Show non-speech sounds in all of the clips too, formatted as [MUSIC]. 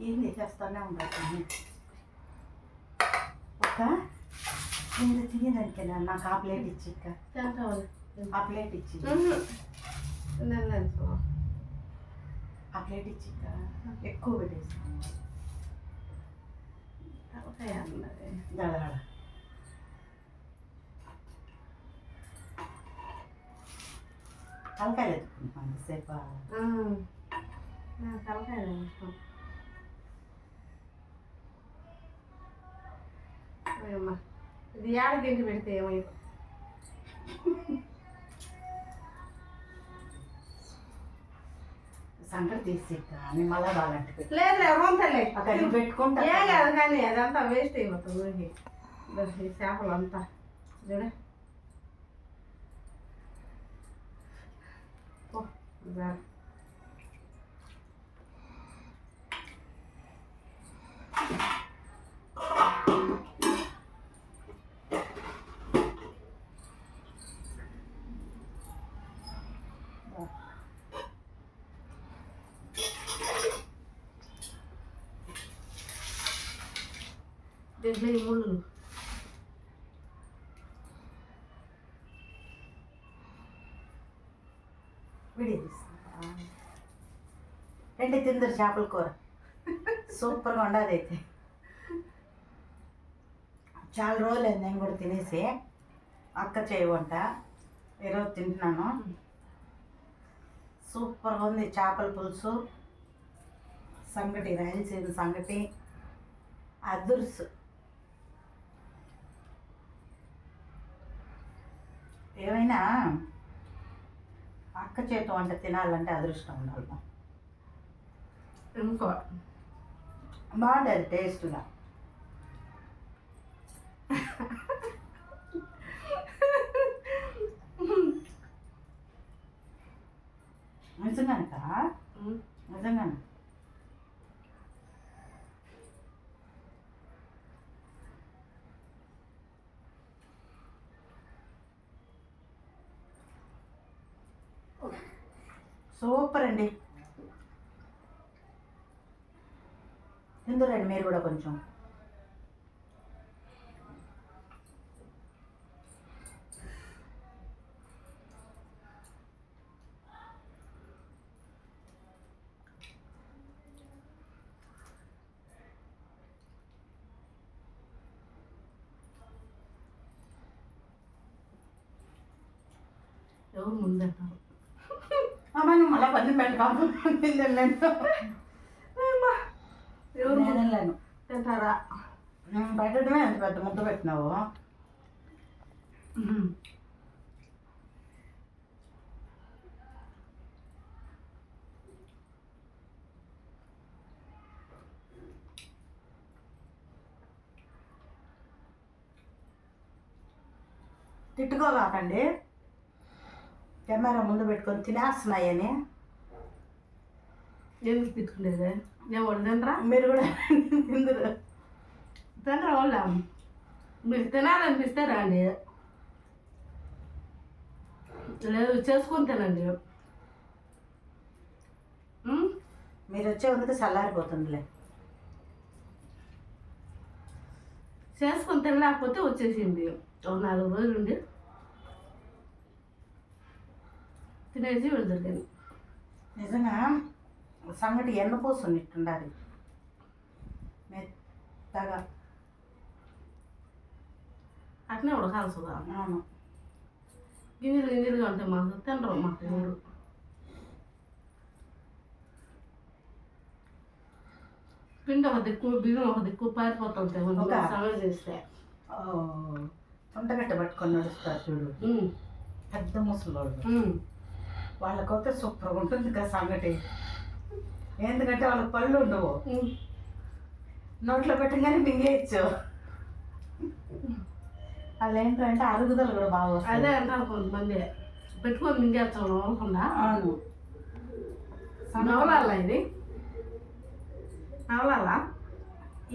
ఏంది చేస్తానే ఉంటాను ఒక కింద తినేదానికి నాకు ఆ ప్లేట్ ఇచ్చి ఆ ప్లేట్ ఇచ్చి ఆ ప్లేట్ ఇచ్చి. ఎక్కువ పెట్టేసి తలకాయ అన్నది గడగడ తలకాయలు ఎత్తుకుంటున్నాను సేపా తలకాయ అయ్యమ్మా ఇది ఏడ గింటి పెడితే ఏమైంది సంగతి తీసి. నేను మళ్ళా బాగంటే లేదు లేదు రొంతలే అక్కడ పెట్టుకుంటా. ఏం కాదు కానీ అదంతా వేస్ట్ అయిపోతుంది దానికి చేపలు అంతా చూడ. ఓ, జాగ్రత్త. దీంట్లో ఈ ముళ్ళు రెండు తిందరు చేపల కూర సూపర్గా ఉండదు అయితే చాలా రోజులు అయింది నేను కూడా తినేసి అక్క చేయ వంట ఈరోజు తింటున్నాను సూపర్గా ఉంది చేపల పులుసు సంగటి రాయలసీమ సంగటి అదుర్సు ఏమైనా అక్క చేతి వంట తినాలంటే అదృష్టం ఉండాలి. ఇంకో. బాగుంటుంది టేస్ట్గా [LAUGHS] నిజంగానక ఉమ్, నిజంగానే? సూపర్ అండి తిందురండి మీరు కూడా కొంచెం ఎవరు ముందంటారు అమ్మ నువ్వు మళ్ళీ పని పెట్టాము నేనలేను తింటారా? పెట్టడమే ఎంత పెద్ద ముద్ద పెట్టినావు. ఉమ్. కెమెరా ముందు పెట్టుకొని తినేస్తున్నాయని. ఎందుకు తిట్టుకునేది నేను తినరా? మీరు కూడా [LAUGHS] తిందురు. తినరా వాళ్ళ? మీకు తినాలనిపిస్తే రండి లేదు చేసుకొని తినండి? మీరు వచ్చే ముందుకు చల్లారిపోతుందిలే. చేసుకొని తినలేకపోతే వచ్చేసింది. ఒక నాలుగు రోజులు ఉండి తినేసి వెళ్తారు కానీ నిజంగా సంగటి ఎన్నపోసున్నట్టుండాలి మెత్తగా. అట్నే ఉడకాల్సి అవును. గింజలు గింజలుగా ఉంటాయి మాకు తినరు మాకు ఎవరు పిండి ఒక దిక్కు బియ్యం ఒక దిక్కు పారిపోతుంటాయి సమయం చేస్తే. ఓ, చుంటగట్ట పట్టుకొని నడుస్తారు చూడు. పెద్ద ఉమ్. వాళ్ళకైతే సూపర్గా ఉంటుంది కదా సంగటి. ఎందుకంటే వాళ్ళకి పళ్ళు ఉండవు. నోట్లో పెట్టగానే మింగేయచ్చు. వాళ్ళు ఏంటంటే అరుగుదల కూడా బాగా. అదే అంటారు కొంతమంది. పెట్టుకొని మింగేస్తాం నవ్వకుండా అవును. నవలాలా ఇది? నవలాలా?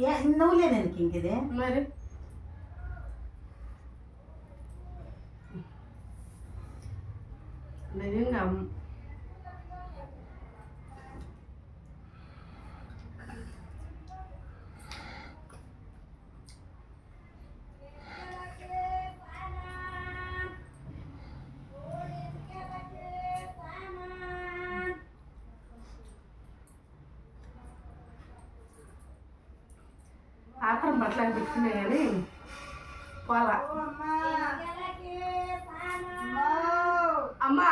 ఏ నువ్వులేదు ఎందుకు ఇంక ఇది? మరి? dan ini enggak Apa yang bisa dibikin ini? Pola. Oh, అమ్మా